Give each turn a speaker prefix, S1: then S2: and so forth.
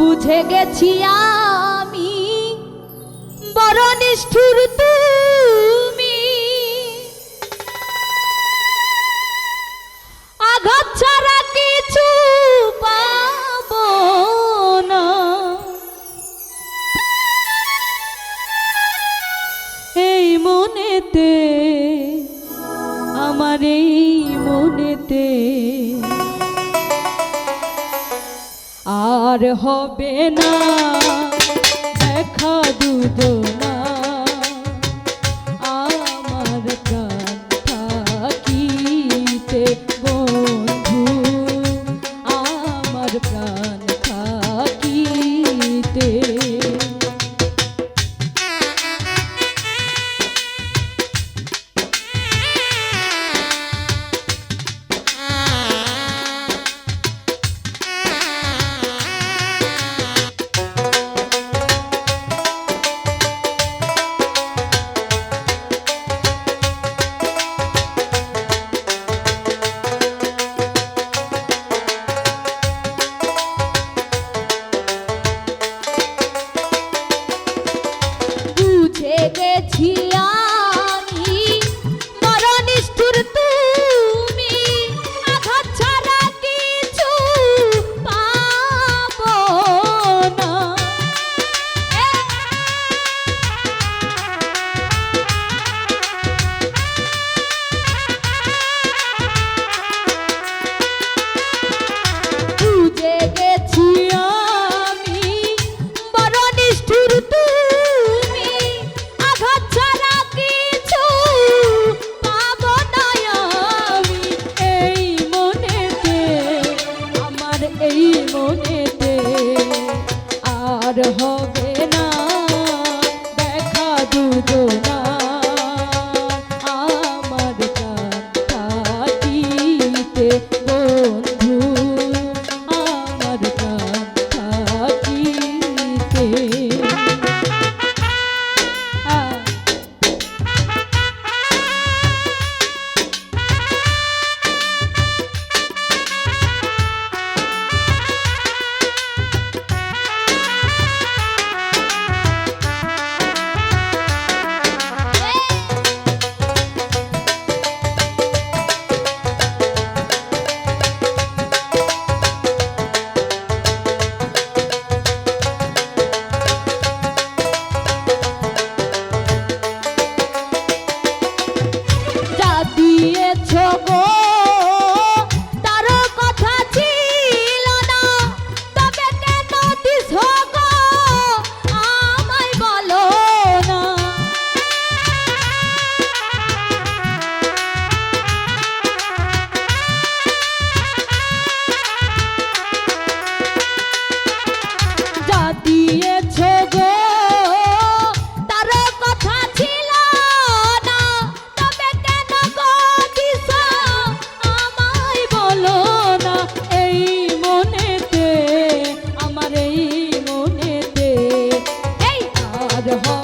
S1: বুঝে গেছি আমি। বড় নিষ্ঠুর তুমি। আঘাত ছাড়া কিছু পাব না। এই মনেতে, আমার এই মনেতে আর হবে না। দেখা দুদনা Oh. Oh.